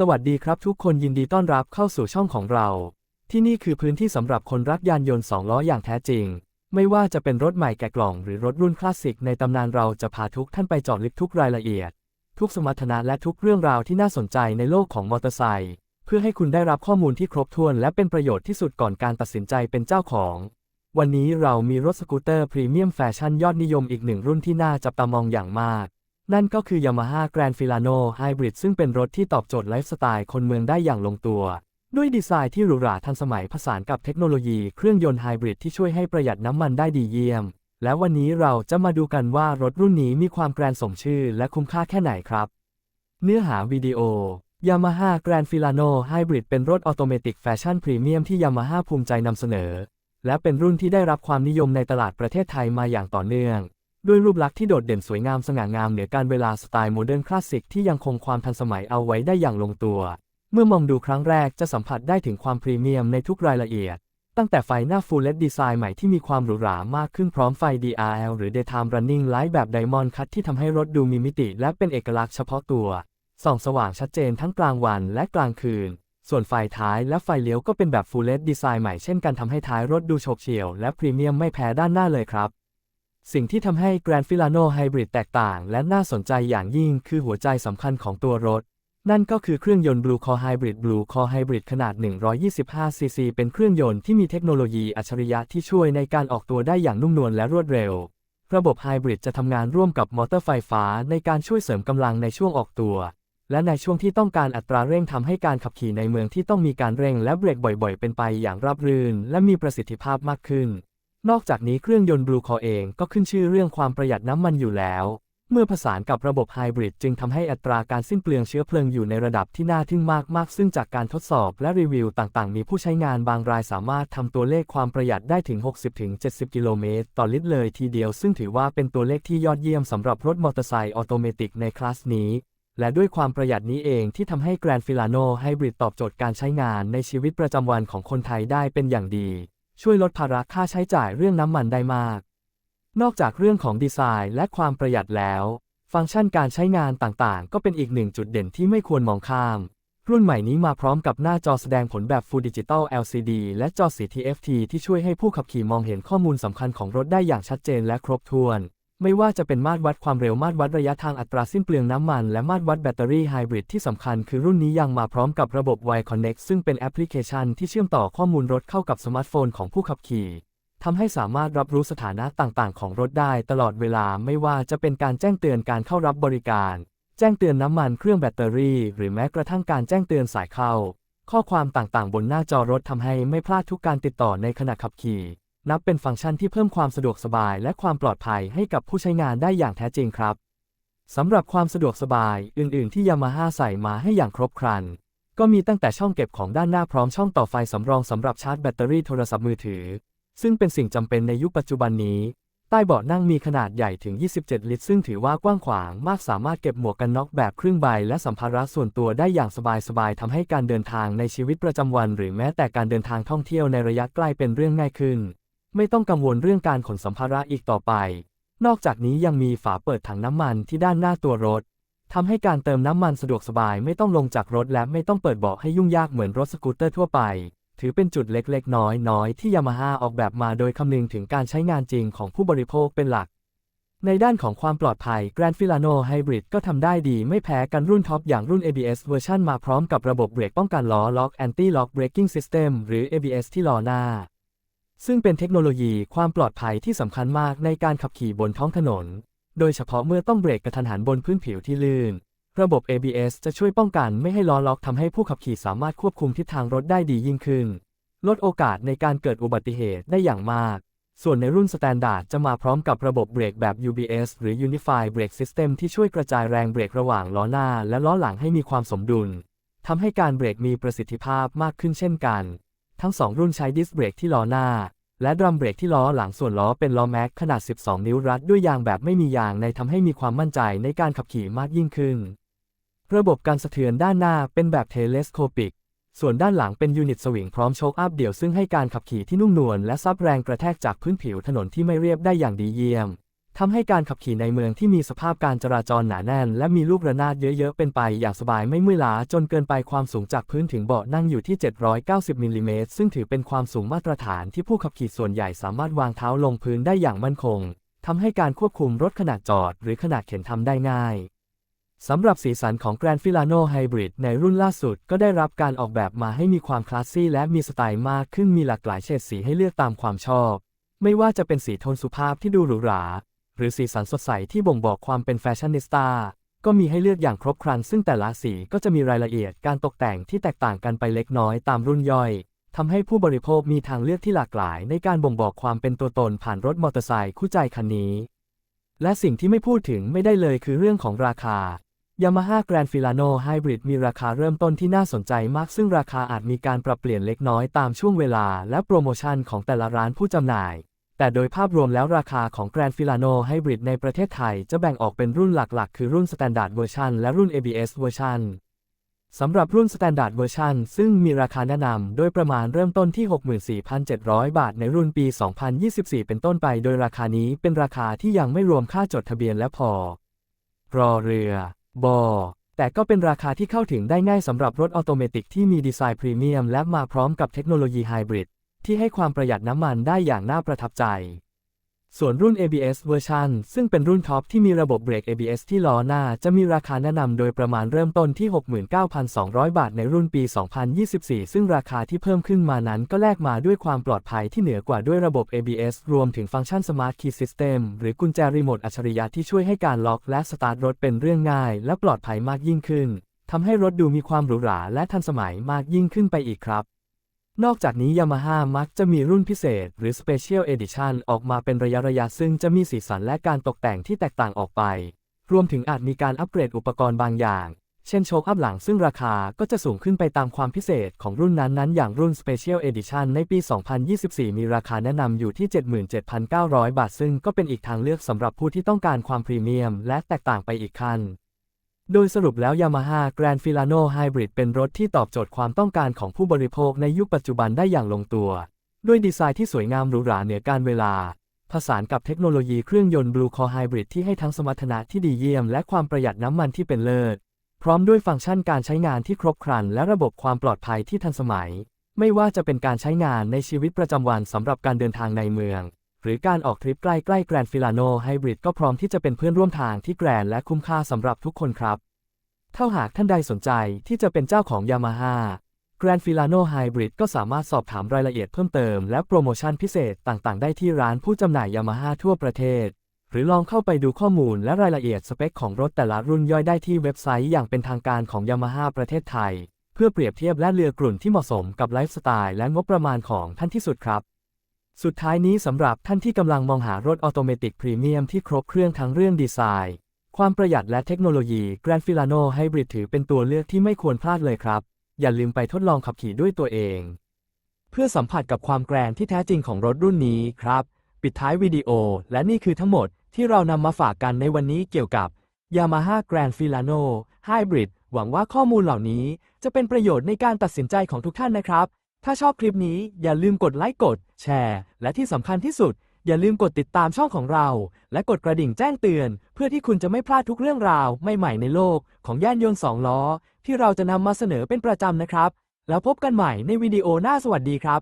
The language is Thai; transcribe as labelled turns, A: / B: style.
A: สวัสดีครับทุกคนยินดีต้อนรับเข้าสู่ช่องของเรา ที่นี่คือพื้นที่สำหรับคนรักยานยนต์สองล้ออย่างแท้จริง ไม่ว่าจะเป็นรถใหม่แกะกล่องหรือรถรุ่นคลาสสิกในตำนานเราจะพาทุกท่านไปเจาะลึกทุกรายละเอียด ทุกสมรรถนะและทุกเรื่องราวที่น่าสนใจในโลกของมอเตอร์ไซค์เพื่อให้คุณได้รับข้อมูลที่ครบถ้วนและเป็นประโยชน์ที่สุดก่อนการตัดสินใจเป็นเจ้าของ วันนี้เรามีรถสกูตเตอร์พรีเมียมแฟชั่นยอดนิยมอีกหนึ่งรุ่นที่น่าจับตามองอย่างมาก นั่นก็คือ Yamaha Grand Filano Hybrid ซึ่งเป็นรถที่ตอบโจทย์ไลฟ์สไตล์คนเมืองได้อย่างลงตัว ด้วยดีไซน์ที่หรูหราทันสมัยผสานกับเทคโนโลยีเครื่องยนต์ไฮบริดที่ช่วยให้ประหยัดน้ำมันได้ดีเยี่ยม และวันนี้เราจะมาดูกันว่ารถรุ่นนี้มีความแกรนด์สมชื่อและคุ้มค่าแค่ไหนครับ เนื้อหาวิดีโอ Yamaha Grand Filano Hybrid เป็นรถออโตเมติกแฟชั่นพรีเมียมที่ Yamaha ภูมิใจนำเสนอ และเป็นรุ่นที่ได้รับความนิยมในตลาดประเทศไทยมาอย่างต่อเนื่อง ด้วยรูปลักษณ์ที่โดดเด่นสวยงามสง่างามเหนือการเวลาสไตล์โมเดิร์นคลาสสิกที่ยังคงความทันสมัยเอาไว้ได้อย่างลงตัว เมื่อมองดูครั้งแรกจะสัมผัสได้ถึงความพรีเมียมในทุกรายละเอียด ตั้งแต่ไฟหน้า Full LED ดีไซน์ใหม่ที่มีความหรูหรามากขึ้นพร้อมไฟ DRL หรือ Daytime Running Light แบบ Diamond Cut ที่ทำให้รถดูมีมิติและเป็นเอกลักษณ์เฉพาะตัว ส่องสว่างชัดเจนทั้งกลางวันและกลางคืน ส่วนไฟท้ายและไฟเลี้ยวก็เป็นแบบ Full LED ดีไซน์ใหม่เช่นกันทำให้ท้ายรถดูโฉบเฉี่ยวและพรีเมียมไม่แพ้ด้านหน้าเลยครับ สิ่งที่ทำให้ Grand Filano Hybrid แตกต่าง และน่าสนใจอย่างยิ่งคือหัวใจสำคัญของตัวรถ นั่นก็คือเครื่องยนต์ Blue Core Hybrid Blue Core Hybrid ขนาด 125 ซีซี เป็นเครื่องยนต์ที่มีเทคโนโลยีอัจฉริยะที่ช่วยในการออกตัวได้อย่างนุ่มนวลและรวดเร็ว ระบบไฮบริดจะทำงานร่วมกับมอเตอร์ไฟฟ้าในการช่วยเสริมกำลังในช่วงออกตัว และในช่วงที่ต้องการอัตราเร่งทำให้การขับขี่ในเมืองที่ต้องมีการเร่งและเบรกบ่อย ๆ เป็นไปอย่างราบรื่น และมีประสิทธิภาพมากขึ้น นอกจากนี้เครื่องยนต์ Blue Core เองก็ขึ้นชื่อเรื่องความประหยัดน้ำมันอยู่แล้ว เมื่อผสานกับระบบไฮบริดจึงทำให้อัตราการสิ้นเปลืองเชื้อเพลิงอยู่ในระดับที่น่าทึ่งมากๆ ซึ่งจากการทดสอบและรีวิวต่างๆ มีผู้ใช้งานบางรายสามารถทำตัวเลขความประหยัดได้ถึง 60-70 กิโลเมตรต่อลิตรเลยทีเดียว ซึ่งถือว่าเป็นตัวเลขที่ยอดเยี่ยมสำหรับรถมอเตอร์ไซค์ออโตเมติกในคลาสนี้และด้วยความประหยัดนี้เองที่ทำให้ Grand Filano Hybrid ตอบโจทย์การใช้งานในชีวิตประจำวันของคนไทยได้เป็นอย่างดี ช่วยลดภาระค่าใช้จ่ายเรื่องน้ำมันได้มาก นอกจากเรื่องของดีไซน์และความประหยัดแล้ว ฟังก์ชันการใช้งานต่างๆ ก็เป็นอีกหนึ่งจุดเด่นที่ไม่ควรมองข้าม รุ่นใหม่นี้มาพร้อมกับหน้าจอแสดงผลแบบ Full Digital LCD และจอสี TFT ที่ช่วยให้ผู้ขับขี่มองเห็นข้อมูลสำคัญของรถได้อย่างชัดเจนและครบถ้วน ไม่ว่าจะเป็นมาตรวัดความเร็วมาตรวัดระยะทางอัตราสิ้นเปลืองน้ำมัน และมาตรวัดแบตเตอรี่ไฮบริดที่สำคัญคือรุ่นนี้ยังมาพร้อมกับระบบ Y Connect ซึ่งเป็นแอปพลิเคชันที่เชื่อมต่อข้อมูลรถเข้ากับสมาร์ทโฟนของผู้ขับขี่ทำให้สามารถรับรู้สถานะต่างๆ ของรถได้ตลอดเวลาไม่ว่าจะเป็นการแจ้งเตือนการเข้ารับบริการ แจ้งเตือนน้ำมันเครื่องแบตเตอรี่ หรือแม้กระทั่งการแจ้งเตือนสายเข้า ข้อความต่างๆ บนหน้าจอรถทำให้ไม่พลาดทุกการติดต่อในขณะขับขี่ นับเป็นฟังก์ชันที่เพิ่มความสะดวกสบายและความปลอดภัยให้กับผู้ใช้งานได้อย่างแท้จริงครับสำหรับความสะดวกสบายอื่น ๆ ที่ยามาฮ่าใส่มาให้อย่างครบครัน ก็มีตั้งแต่ช่องเก็บของด้านหน้าพร้อมช่องต่อไฟสำรองสำหรับชาร์จแบตเตอรี่โทรศัพท์มือถือ ซึ่งเป็นสิ่งจำเป็นในยุคปัจจุบันนี้ ใต้เบาะนั่งมีขนาดใหญ่ถึง 27 ลิตร ซึ่งถือว่ากว้างขวางมากสามารถเก็บหมวกกันน็อกแบบครึ่งใบ และสัมภาระส่วนตัวได้อย่างสบายๆทำให้การเดินทางในชีวิตประจำวัน หรือแม้แต่การเดินทางท่องเที่ยวในระยะใกล้เป็นเรื่องง่ายขึ้น ไม่ต้องกังวลเรื่องการขนสัมภาระอีกต่อไป นอกจากนี้ยังมีฝาเปิดถังน้ำมันที่ด้านหน้าตัวรถทำให้การเติมน้ำมันสะดวกสบายไม่ต้องลงจากรถและไม่ต้องเปิดเบาะให้ยุ่งยากเหมือนรถสกูตเตอร์ทั่วไป ถือเป็นจุดเล็กๆ น้อยๆ ที่ยามาฮ่าออกแบบมาโดยคำนึงถึงการใช้งานจริงของผู้บริโภคเป็นหลัก ในด้านของความปลอดภัย Grand Filano Hybrid ก็ทำได้ดีไม่แพ้กันรุ่นท็อปอย่างรุ่น ABS เวอร์ชันมาพร้อมกับระบบเบรกป้องกันล้อล็อก Anti Lock Braking System หรือ ABS ที่ล้อหน้า ซึ่งเป็นเทคโนโลยีความปลอดภัยที่สำคัญมากในการขับขี่บนท้องถนน โดยเฉพาะเมื่อต้องเบรกกระทันหันบนพื้นผิวที่ลื่น ระบบ ABS จะช่วยป้องกันไม่ให้ล้อล็อกทำให้ผู้ขับขี่สามารถควบคุมทิศทางรถได้ดียิ่งขึ้น ลดโอกาสในการเกิดอุบัติเหตุได้อย่างมาก ส่วนในรุ่นสแตนดาร์ดจะมาพร้อมกับระบบเบรกแบบ UBS หรือ Unified Brake System ที่ช่วยกระจายแรงเบรกระหว่างล้อหน้าและล้อหลังให้มีความสมดุลทำให้การเบรกมีประสิทธิภาพมากขึ้นเช่นกัน ทั้งสองรุ่นใช้ดิสเบรกที่ล้อหน้า และดรัมเบรกที่ล้อหลังส่วนล้อเป็นล้อแม็กขนาด 12 นิ้วรัดด้วยยางแบบไม่มียางในทำให้มีความมั่นใจในการขับขี่มากยิ่งขึ้น ระบบการสะเทือนด้านหน้าเป็นแบบเทเลสโคปิก ส่วนด้านหลังเป็นยูนิตสวิงพร้อมโชคอัพเดี่ยวซึ่งให้การขับขี่ที่นุ่มนวลและซับแรงกระแทกจากพื้นผิวถนนที่ไม่เรียบได้อย่างดีเยี่ยม ทำให้การขับขี่ในเมืองที่มีสภาพการจราจรหนาแน่น และมีลูกระนาดเยอะๆ เป็นไปอย่างสบายไม่เมื่อยล้าจนเกินไปความสูงจากพื้นถึงเบาะนั่งอยู่ที่ 790มิลลิเมตรซึ่งถือเป็นความสูงมาตรฐานที่ผู้ขับขี่ส่วนใหญ่สามารถวางเท้าลงพื้นได้อย่างมั่นคงทำให้การควบคุมรถขนาดจอด หรือขนาดเข็นทำได้ง่ายสำหรับสีสันของ Grand Filano Hybrid ในรุ่นล่าสุดก็ได้รับการออกแบบมาให้มีความคลาสซี่และมีสไตล์มากขึ้นมีหลากหลายเฉดสีให้เลือกตามความชอบ ไม่ว่าจะเป็นสีโทนสุภาพที่ดูหรูหรา หรือสีสันสดใสที่บ่งบอกความเป็นแฟชั่นนิสต้าก็มีให้เลือกอย่างครบครัน ซึ่งแต่ละสีก็จะมีรายละเอียดการตกแต่งที่แตกต่างกันไปเล็กน้อยตามรุ่นย่อยทำให้ผู้บริโภคมีทางเลือกที่หลากหลาย ในการบ่งบอกความเป็นตัวตนผ่านรถมอเตอร์ไซค์คู่ใจคันนี้ และสิ่งที่ไม่พูดถึงไม่ได้เลยคือเรื่องของราคา Yamaha Grand Filano Hybrid มีราคาเริ่มต้นที่น่าสนใจมาก ซึ่งราคาอาจมีการปรับเปลี่ยนเล็กน้อยตามช่วงเวลา และโปรโมชั่นของแต่ละร้านผู้จำหน่าย แต่โดยภาพรวมแล้วราคาของ Grand Filano Hybrid ในประเทศไทยจะแบ่งออกเป็นรุ่นหลักๆ คือรุ่น Standard Version และรุ่น ABS Version สำหรับรุ่น Standard Version ซึ่งมีราคาแนะนำโดยประมาณเริ่มต้นที่ 64,700 บาทในรุ่นปี 2024 เป็นต้นไป โดยราคานี้เป็นราคาที่ยังไม่รวมค่าจดทะเบียนและพอ รอเรือ บอ แต่ก็เป็นราคาที่เข้าถึงได้ง่ายสำหรับรถออโตเมติกที่มีดีไซน์พรีเมียมและมาพร้อมกับเทคโนโลยีไฮบริด ที่ให้ความประหยัดน้ำมันได้อย่างน่าประทับใจ ส่วนรุ่น ABS เวอร์ชันซึ่งเป็นรุ่นท็อปที่มีระบบเบรก ABS ที่ล้อหน้า จะมีราคาแนะนำโดยประมาณเริ่มต้นที่ 69,200 บาทในรุ่นปี 2024 ซึ่งราคาที่เพิ่มขึ้นมานั้นก็แลกมาด้วยความปลอดภัยที่เหนือกว่าด้วยระบบ ABS รวมถึงฟังก์ชัน Smart Key System หรือกุญแจรีโมทอัจฉริยะที่ช่วยให้การล็อกและสตาร์ทรถเป็นเรื่องง่าย และปลอดภัยมากยิ่งขึ้นทำให้รถดูมีความหรูหราและทันสมัยมากยิ่งขึ้นไปอีกครับ นอกจากนี้ Yamaha มักจะมีรุ่นพิเศษ หรือ Special Edition ออกมาเป็นระยะระยะซึ่งจะมีสีสันและการตกแต่งที่แตกต่างออกไป รวมถึงอาจมีการอัปเกรดอุปกรณ์บางอย่าง เช่นโชคอัพหลังซึ่งราคาก็จะสูงขึ้นไปตามความพิเศษของรุ่นนั้นๆ อย่างรุ่น Special Edition ในปี 2024 มีราคาแนะนำอยู่ที่ 77,900 บาท ซึ่งก็เป็นอีกทางเลือกสำหรับผู้ที่ต้องการความพรีเมียม และแตกต่างไปอีกขั้น โดยสรุปแล้ว Yamaha Grand Filano Hybrid เป็นรถที่ตอบโจทย์ความต้องการของผู้บริโภคในยุคปัจจุบันได้อย่างลงตัว ด้วยดีไซน์ที่สวยงามหรูหราเหนือการเวลา ผสานกับเทคโนโลยีเครื่องยนต์ Blue Core Hybrid ที่ให้ทั้งสมรรถนะที่ดีเยี่ยม และความประหยัดน้ำมันที่เป็นเลิศ พร้อมด้วยฟังก์ชันการใช้งานที่ครบครัน และระบบความปลอดภัยที่ทันสมัย ไม่ว่าจะเป็นการใช้งานในชีวิตประจำวันสำหรับการเดินทางในเมือง หรือการออกทริปใกล้ๆ Grand Filano Hybrid ก็พร้อมที่จะเป็นเพื่อนร่วมทางที่แกรนและคุ้มค่าสำหรับทุกคนครับ ถ้าหากท่านใดสนใจที่จะเป็นเจ้าของ Yamaha Grand Filano Hybrid ก็สามารถสอบถามรายละเอียดเพิ่มเติมและโปรโมชั่นพิเศษต่างๆ ได้ที่ร้านผู้จำหน่าย Yamaha ทั่วประเทศ หรือลองเข้าไปดูข้อมูลและรายละเอียดสเปคของรถแต่ละรุ่นย่อยได้ที่เว็บไซต์อย่างเป็นทางการของ Yamaha ประเทศไทย เพื่อเปรียบเทียบและเลือกกลุ่นที่เหมาะสมกับไลฟ์สไตล์และงบประมาณของท่านที่สุดครับ สุดท้ายนี้สำหรับท่านที่กำลังมองหารถออโตเมติกพรีเมียมที่ครบเครื่องทั้งเรื่องดีไซน์ ความประหยัดและเทคโนโลยี Grand Filano Hybrid ถือเป็นตัวเลือกที่ไม่ควรพลาดเลยครับ อย่าลืมไปทดลองขับขี่ด้วยตัวเอง เพื่อสัมผัสกับความแกรนที่แท้จริงของรถรุ่นนี้ครับ ปิดท้ายวิดีโอ และนี่คือทั้งหมดที่เรานำมาฝากกันในวันนี้เกี่ยวกับ Yamaha Grand Filano Hybrid หวังว่าข้อมูลเหล่านี้จะเป็นประโยชน์ในการตัดสินใจของทุกท่านนะครับ ถ้าชอบคลิปนี้อย่าลืมกดไลค์กด แชร์ และที่สำคัญที่สุด อย่าลืมกดติดตามช่องของเรา และกดกระดิ่งแจ้งเตือน เพื่อที่คุณจะไม่พลาดทุกเรื่องราวใหม่ๆในโลกของย่านยนต์สองล้อ ที่เราจะนำมาเสนอเป็นประจำนะครับ แล้วพบกันใหม่ในวิดีโอหน้าสวัสดีครับ